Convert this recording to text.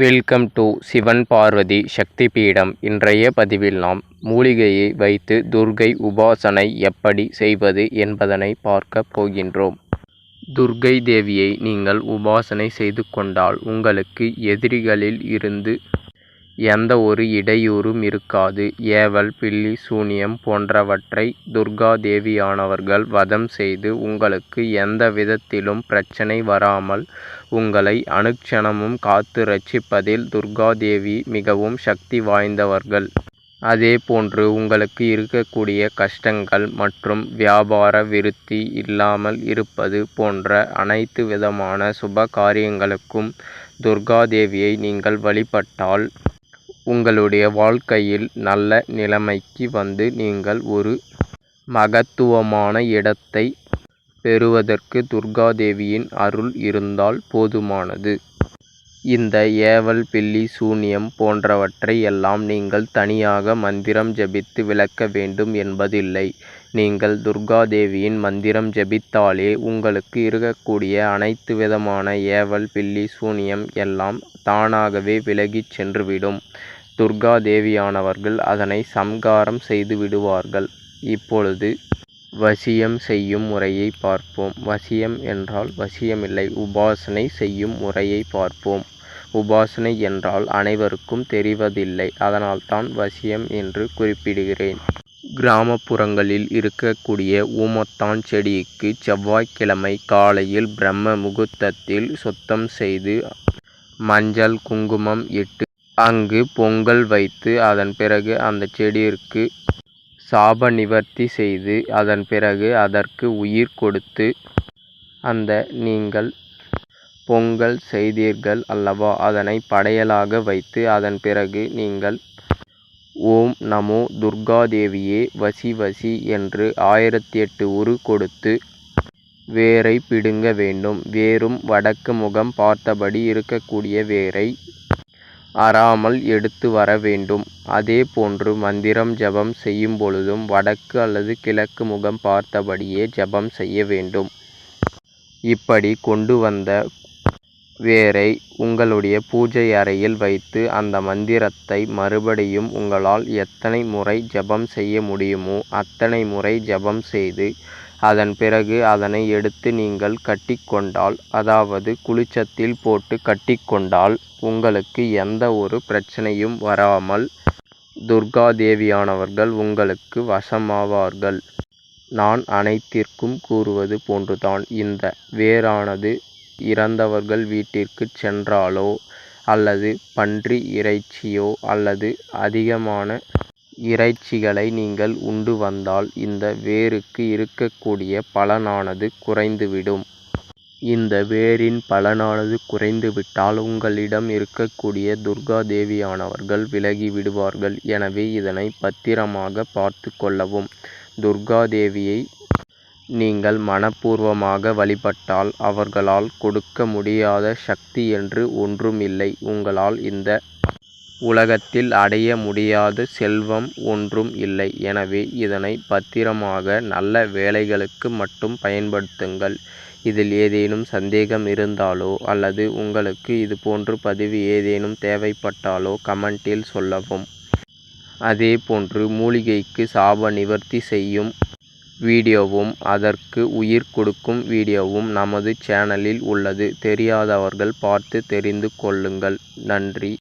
Welcome to Sivan Parvathi சக்தி பீடம் இன்றைய பதிவில் நாம் மூலிகையை வைத்து துர்கை உபாசனை எப்படி செய்வது என்பதனை பார்க்க போகின்றோம். துர்கை தேவியை நீங்கள் உபாசனை செய்து கொண்டால் உங்களுக்கு எதிரிகளில் இருந்து எந்த ஒரு இடையூறும் இருக்காது. ஏவல் பில்லி சூனியம் போன்றவற்றை துர்கா தேவியானவர்கள் வதம் செய்து உங்களுக்கு எந்த விதத்திலும் பிரச்சனை வராமல் உங்களை அனுக்ஷணமும் காத்து ரட்சிப்பதில் துர்கா தேவி மிகவும் சக்தி வாய்ந்தவர்கள். அதே போன்று உங்களுக்கு இருக்கக்கூடிய கஷ்டங்கள் மற்றும் வியாபார விருத்தி இல்லாமல் இருப்பது போன்ற அனைத்து விதமான சுப காரியங்களுக்கும் துர்கா தேவியை நீங்கள் வழிபட்டால் உங்களுடைய வாழ்க்கையில் நல்ல நிலைமைக்கு வந்து நீங்கள் ஒரு மகத்துவமான இடத்தை பெறுவதற்கு துர்காதேவியின் அருள் இருந்தால் போதுமானது. இந்த ஏவல் பில்லி சூனியம் போன்றவற்றை எல்லாம் நீங்கள் தனியாக மந்திரம் ஜபித்து விளக்க வேண்டும் என்பதில்லை. நீங்கள் துர்காதேவியின் மந்திரம் ஜபித்தாலே உங்களுக்கு இருக்கக்கூடிய அனைத்து விதமான ஏவல் பில்லி சூனியம் எல்லாம் தானாகவே விலகிச் சென்றுவிடும். துர்கா தேவியானவர்கள் அதனை சம்காரம் செய்து விடுவார்கள். இப்பொழுது வசியம் செய்யும் முறையை பார்ப்போம். வசியம் என்றால் வசியமில்லை உபாசனை செய்யும் முறையை பார்ப்போம். உபாசனை என்றால் அனைவருக்கும் தெரிவதில்லை அதனால்தான் வசியம் என்று குறிப்பிடுகிறேன். கிராமப்புறங்களில் இருக்கக்கூடிய ஊமத்தான் செடிக்கு செவ்வாய்க்கிழமை காலையில் பிரம்ம முகூர்த்தத்தில் சுத்தம் செய்து மஞ்சள் குங்குமம் இட்டு அங்கு பொங்கல் வைத்து அதன் பிறகு அந்த செடியிற்கு சாப நிவர்த்தி செய்து அதன் பிறகு அதற்கு உயிர் கொடுத்து அந்த நீங்கள் பொங்கல் செய்தீர்கள் அல்லவா? அதனை படையலாக வைத்து அதன் பிறகு நீங்கள் ஓம் நமோ துர்காதேவியே வசி வசி என்று ஆயிரத்தி எட்டு உரு கொடுத்து வேரை பிடுங்க வேண்டும். வேரும் வடக்கு முகம் பார்த்தபடி இருக்கக்கூடிய வேரை அறாமல் எடுத்து வர வேண்டும். அதே போன்று மந்திரம் ஜபம் செய்யும் பொழுதும் வடக்கு அல்லது கிழக்கு முகம் பார்த்தபடியே ஜபம் செய்ய வேண்டும். இப்படி கொண்டு வந்த வேரை உங்களுடைய பூஜை அறையில் வைத்து அந்த மந்திரத்தை மறுபடியும் உங்களால் எத்தனை முறை ஜபம் செய்ய முடியுமோ அத்தனை முறை ஜபம் செய்து அதன் பிறகு அதனை எடுத்து நீங்கள் கட்டிக்கொண்டால் அதாவது குளிச்சத்தில் போட்டு கட்டிக்கொண்டால் உங்களுக்கு எந்த ஒரு பிரச்சனையும் வராமல் துர்கா தேவியானவர்கள் உங்களுக்கு வசமாவார்கள். நான் அனைத்திற்கும் கூறுவது போன்றுதான். இந்த வேரானது இறந்தவர்கள் வீட்டிற்கு சென்றாலோ அல்லது பன்றி இறைச்சியோ அல்லது அதிகமான இறைச்சிகளை நீங்கள் உண்டு வந்தால் இந்த வேருக்கு இருக்கக்கூடிய பலனானது குறைந்துவிடும். இந்த வேரின் பலனானது குறைந்துவிட்டால் உங்களிடம் இருக்கக்கூடிய துர்கா தேவியானவர்கள் விலகி விடுவார்கள் எனவே இதனை பத்திரமாக பார்த்து கொள்ளவும். துர்கா தேவியை நீங்கள் மனப்பூர்வமாக வழிபட்டால் அவர்களால் கொடுக்க முடியாத சக்தி என்று ஒன்றுமில்லை. உங்களால் இந்த உலகத்தில் அடைய முடியாத செல்வம் ஒன்றும் இல்லை. எனவே இதனை பத்திரமாக நல்ல வேலைகளுக்கு மட்டும் பயன்படுத்துங்கள். இதில் ஏதேனும் சந்தேகம் இருந்தாலோ அல்லது உங்களுக்கு இது போன்று பதிவு ஏதேனும் தேவைப்பட்டாலோ கமெண்டில் சொல்லவும். அதே போன்று மூலிகைக்கு சாப நிவர்த்தி செய்யும் வீடியோவும் அதற்கு உயிர் கொடுக்கும் வீடியோவும் நமது சேனலில் உள்ளது. தெரியாதவர்கள் பார்த்து தெரிந்து கொள்ளுங்கள். நன்றி.